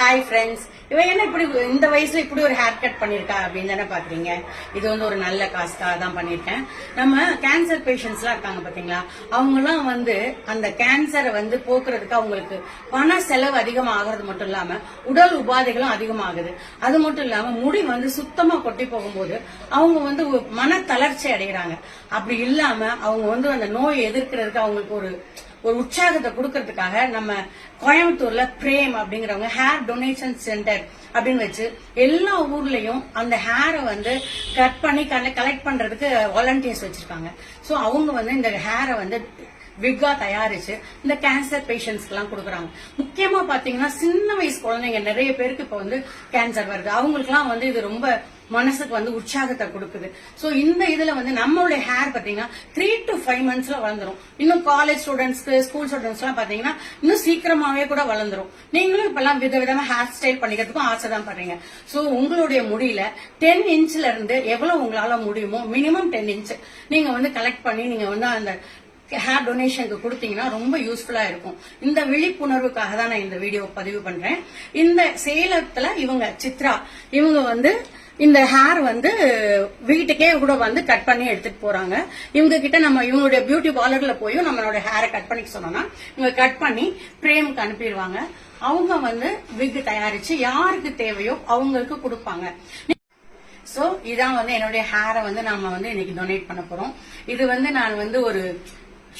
Hi friends இவன் என்ன இப்படி இந்த வயசுல இப்படி ஒரு ஹேர் கட் பண்ணிருக்கா அப்படின்னு தானே பாக்குறீங்க. இது வந்து ஒரு நல்ல காஸ்டாக தான் பண்ணிருக்கேன் நம்ம கேன்சர் பேஷண்ட்ஸ்லாம் இருக்காங்க பாத்தீங்களா? அவங்கலாம் வந்து அந்த கேன்சரை வந்து போக்குறதுக்கு அவங்களுக்கு பண செலவு அதிகமாகிறது மட்டும் இல்லாம உடல் உபாதைகளும் அதிகமாகுது. அது மட்டும் இல்லாம முடி வந்து சுத்தமா கொட்டி போகும்போது அவங்க வந்து மன தளர்ச்சி அடைகிறாங்க. அப்படி இல்லாம அவங்க வந்து அந்த நோயை எதிர்க்கிறதுக்கு அவங்களுக்கு ஒரு ஒரு உற்சாகத்தை கொடுக்கறதுக்காக நம்ம கோயம்புத்தூர்ல பிரேம் அப்படிங்கிறவங்க ஹேர் டொனேஷன் சென்டர் அப்படின்னு வச்சு எல்லா ஊர்லயும் அந்த ஹேரை வந்து கட் பண்ணி கலெக்ட் பண்றதுக்கு வாலண்டியர்ஸ் வச்சிருக்காங்க. ஸோ அவங்க வந்து இந்த ஹேரை வந்து விக்கா தயாரிச்சு இந்த கேன்சர் பேஷண்ட்ஸ்க்கு எல்லாம் கொடுக்குறாங்க. முக்கியமா பாத்தீங்கன்னா சின்ன வயசு குழந்தைங்க நிறைய பேருக்கு இப்ப வந்து கேன்சர் வருது. அவங்களுக்குலாம் வந்து இது ரொம்ப மனசுக்கு வந்து உற்சாகத்தை கொடுக்குது. சோ இந்த இதுல வந்து நம்மளுடைய ஹேர் பாத்தீங்கன்னா த்ரீ டு ஃபைவ் மந்த்ஸ்ல வளர்ந்துரும். இன்னும் காலேஜ் ஸ்டூடெண்ட்ஸ்க்கு ஸ்கூல் ஸ்டூடெண்ட்ஸ் எல்லாம் பாத்தீங்கன்னா இன்னும் சீக்கிரமாவே கூட வளர்ந்துரும். நீங்களும் இப்பெல்லாம் விதவிதமா ஹேர் ஸ்டைல் பண்ணிக்கிறதுக்கும் ஆசை தான் பண்றீங்க சோ உங்களுடைய முடியல டென் இன்ச்ல இருந்து எவ்வளவு உங்களால முடியுமோ மினிமம் டென் இன்ச் நீங்க வந்து கலெக்ட் பண்ணி நீங்க வந்து அந்த ஹேர் டொனேஷனுக்கு கொடுத்தீங்கன்னா ரொம்ப யூஸ்ஃபுல்லா இருக்கும். இந்த விழிப்புணர்வுக்காக தான் நான் இந்த வீடியோ பதிவு பண்றேன். இந்த சேலத்துல இவங்க சித்ரா இவங்க வந்து இந்த ஹேர் வந்து வீட்டுக்கே கூட வந்து கட் பண்ணி எடுத்துட்டு போறாங்க. இவங்க கிட்ட நம்ம இவங்களுடைய பியூட்டி பார்லர்ல போய் நம்மளோட ஹேரை கட் பண்ணிக்க சொன்னோம்னா இவங்க கட் பண்ணி பிரேமுக்கு அனுப்பிடுவாங்க. அவங்க வந்து விக் தயாரிச்சு யாருக்கு தேவையோ அவங்களுக்கு கொடுப்பாங்க. சோ இதான் வந்து என்னுடைய ஹேரை வந்து நாம வந்து இன்னைக்கு டொனேட் பண்ண போறோம். இது வந்து நான் வந்து ஒரு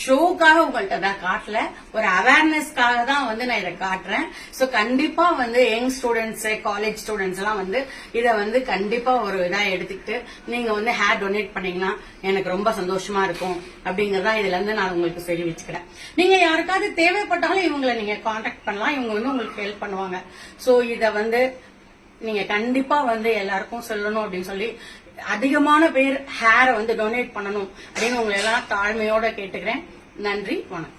ஷோக்காக உங்கள்கிட்ட தான் காட்டல. ஒரு அவேர்னஸ்க்காக தான் வந்து நான் இதை காட்டுறேன். ஸோ கண்டிப்பா வந்து யங் ஸ்டூடெண்ட்ஸ் காலேஜ் ஸ்டூடெண்ட்ஸ் எல்லாம் வந்து இதை வந்து கண்டிப்பா ஒரு இதா எடுத்துக்கிட்டு நீங்க வந்து ஹேர் டொனேட் பண்ணீங்கன்னா எனக்கு ரொம்ப சந்தோஷமா இருக்கும். அப்படிங்கறதா இதுல இருந்து நான் உங்களுக்கு சொல்லி வச்சுக்கிறேன். நீங்க யாருக்காவது தேவைப்பட்டாலும் இவங்களை நீங்க காண்டாக்ட் பண்ணலாம். இவங்க வந்து உங்களுக்கு ஹெல்ப் பண்ணுவாங்க. ஸோ இதை வந்து நீங்க கண்டிப்பா வந்து எல்லாருக்கும் சொல்லணும் அப்படின்னு சொல்லி அதிகமான பேர் ஹேரை வந்து டொனேட் பண்ணணும் அப்படின்னு உங்களை எல்லாம் தாழ்மையோட கேட்டுக்கிறேன். நன்றி வணக்கம்.